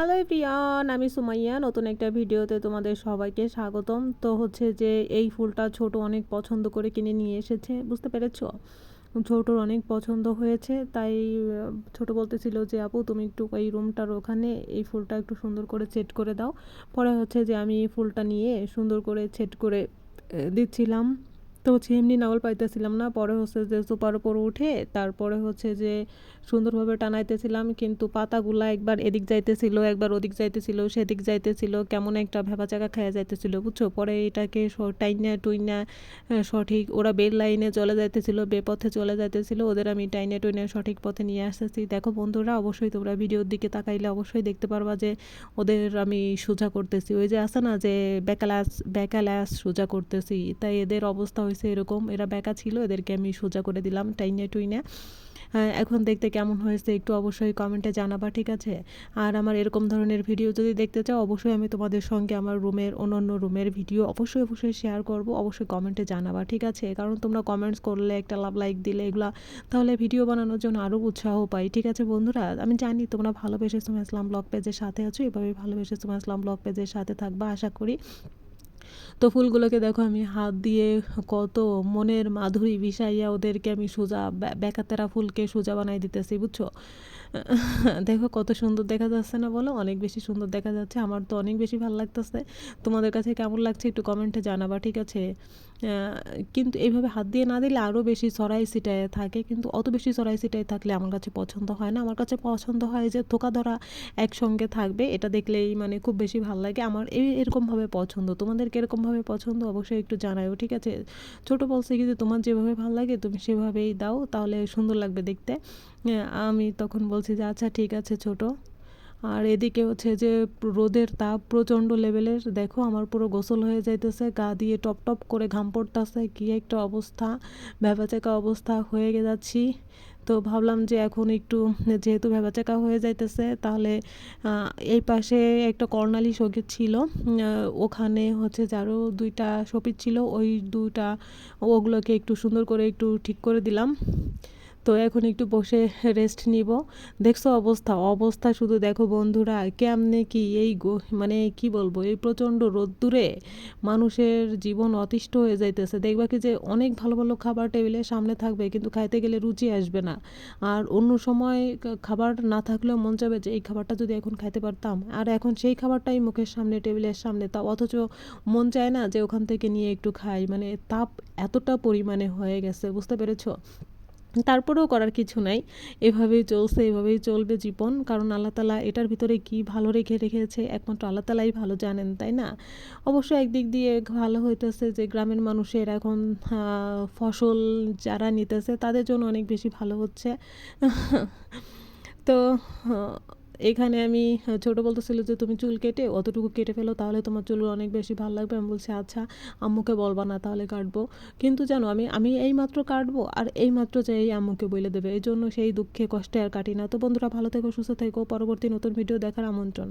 Hello everyone আমি সুমাইয়া, নতুন একটা ভিডিওতে তোমাদের সবাইকে স্বাগতম। তো হচ্ছে যে এই ফুলটা ছোট অনেক পছন্দ করে কিনে নিয়ে এসেছে, বুঝতে পেরেছ? ছোটোর অনেক পছন্দ হয়েছে, তাই ছোট বলতেছিল যে, আপু, তুমি একটু এই রুমটার ওখানে এই ফুলটা একটু সুন্দর করে সেট করে দাও। পরে হচ্ছে যে আমি ফুলটা নিয়ে সুন্দর করে সেট করে দিচ্ছিলাম। তো হচ্ছে এমনি নাওয়াল পাইতেছিলাম না। পরে হচ্ছে যে সুপার উপর উঠে তারপরে হচ্ছে যে সুন্দরভাবে টানাইতেছিলাম, কিন্তু পাতাগুলা একবার এদিক যাইতেছিল, একবার ওদিক যাইতেছিল, সেদিক যাইতেছিল, কেমন একটা ভেবা চাকা খাইয়া যাইতেছিল, বুঝছ? পরে এটাকে টাইনা টুইনা সঠিক ওরা বেল লাইনে চলে যাইতেছিল, বেপথে চলে যাইতেছিল, ওদের আমি টাইনে টুইনে সঠিক পথে নিয়ে আসতেছি। দেখো বন্ধুরা, অবশ্যই তোমরা ভিডিওর দিকে তাকাইলে অবশ্যই দেখতে পারবা যে ওদের আমি সোজা করতেছি। ওই যে আছে না যে বেকালাস বেকালাস সোজা করতেছি, তাই এদের অবস্থা হয়েছে এরকম। এরা বেকা ছিল এদেরকে আমি সোজা করে দিলাম টাইনে টুইনে। হ্যাঁ, এখন দেখতে কেমন হয়েছে একটু অবশ্যই কমেন্টে জানাবা ঠিক আছে? আর আমার এরকম ধরনের ভিডিও যদি দেখতে চাও অবশ্যই আমি তোমাদের সঙ্গে আমার রুমের অন্যান্য রুমের ভিডিও অবশ্যই অবশ্যই শেয়ার করব অবশ্যই কমেন্টে জানাবা ঠিক আছে? কারণ তোমরা কমেন্টস করলে একটা লাভ লাইক দিলে এগুলা তাহলে ভিডিও বানানোর জন্য আরও উৎসাহ পাই ঠিক আছে বন্ধুরা? আমি জানি তোমরা ভালোবেসে তোমার ইসলাম ব্লগ পেজের সাথে আছো এভাবে ভালোবেসে তোমার ইসলাম ব্লগ পেজের সাথে থাকবা আশা করি। তো ফুলগুলোকে দেখো আমি হাত দিয়ে কত মনের মাধুরী বিষাইয়া ওদেরকে আমি সোজা বেকাতেরা ফুলকে সোজা বানাই দিতেছি, বুঝছ? দেখো কত সুন্দর দেখা যাচ্ছে না বলো? অনেক বেশি সুন্দর দেখা যাচ্ছে। আমার তো অনেক বেশি ভালো লাগতেছে। তোমাদের কাছে কেমন লাগছে একটু কমেন্টে জানাবা, ঠিক আছে? কিন্তু এইভাবে হাত দিয়ে না দিলে আরও বেশি সরাই সিটায় থাকে। কিন্তু অত বেশি সরাই সিটায় থাকলে আমার কাছে পছন্দ হয় না। আমার কাছে পছন্দ হয় যে থোকা ধরা একসঙ্গে থাকবে। এটা দেখলেই মানে খুব বেশি ভালো লাগে। আমার এই এরকমভাবে পছন্দ। তোমাদের কীরকমভাবে পছন্দ অবশ্যই একটু জানাও ঠিক আছে? ছোট বলছে কি যে, তোমার যেভাবে ভালো লাগে তুমি সেভাবেই দাও, তাহলে সুন্দর লাগবে দেখতে। আমি তখন বলছি যে আচ্ছা ঠিক আছে, ছোট। আর এদিকে হচ্ছে যে, রোদের তাপ প্রচণ্ড লেভেলের। দেখো, আমার পুরো গোসল হয়ে যাইতেছে, গা দিয়ে টপ টপ করে ঘাম পড়তেছে। কি একটা অবস্থা ভ্যাবাচাকা অবস্থা হয়ে যাচ্ছি। তো ভাবলাম যে, এখন একটু, যেহেতু ভ্যাবাচাকা হয়ে যাইতেছে, তাহলে এই পাশে একটা কর্ণালী সংগীত ছিল ওখানে হচ্ছে যারও দুইটা শপিত ছিল। ওই দুইটা, ওগুলোকে একটু সুন্দর করে একটু ঠিক করে দিলাম। তো এখন একটু বসে রেস্ট নিব। দেখছ অবস্থা অবস্থা শুধু দেখো বন্ধুরা, কেমনে কি এই মানে কি বলব, এই প্রচণ্ড রোদ্দুরে মানুষের জীবন অতিষ্ঠ হয়ে যাইতেছে। দেখবা কি যে অনেক ভালো ভালো খাবার টেবিলের সামনে থাকবে, কিন্তু খাইতে গেলে রুচি আসবে না। আর অন্য সময় খাবার না থাকলেও মন চাবে যে এই খাবারটা যদি এখন খাইতে পারতাম। আর এখন সেই খাবারটাই মুখের সামনে টেবিলের সামনে, তা অথচ মন চায় না যে ওখান থেকে নিয়ে একটু খাই। মানে তাপ এতটা পরিমাণে হয়ে গেছে, বুঝতে পেরেছ? তারপরেও করার কিছু নাই। এভাবেই চলছে, এভাবেই চলবে জীবন। কারণ আল্লাহ তালা এটার ভিতরে কি ভালো রেখে রেখেছে, একমাত্র আল্লাহ তালাই ভালো জানেন, তাই না? অবশ্য একদিক দিয়ে ভালো হইতেছে যে গ্রামের মানুষের এখন ফসল যারা নিতেছে তাদের জন্য অনেক বেশি ভালো হচ্ছে। তো এখানে আমি ছোট বলতেছিল যে তুমি চুল কেটে অতটুকু কেটে ফেলো, তাহলে তোমার চুল অনেক বেশি ভালো লাগবে। আমি বলছি আচ্ছা আম্মুকে বলবা না, তাহলে কাটবো। কিন্তু জানো, আমি আমি এই মাত্র কাটবো আর এই মাত্র যে এই আম্মুকে বলে দেবে, এই জন্য সেই দুঃখে, কষ্টে আর কাটি না। তো বন্ধুরা, ভালো থেকো, সুস্থ থেকো। পরবর্তী নতুন ভিডিও দেখার আমন্ত্রণ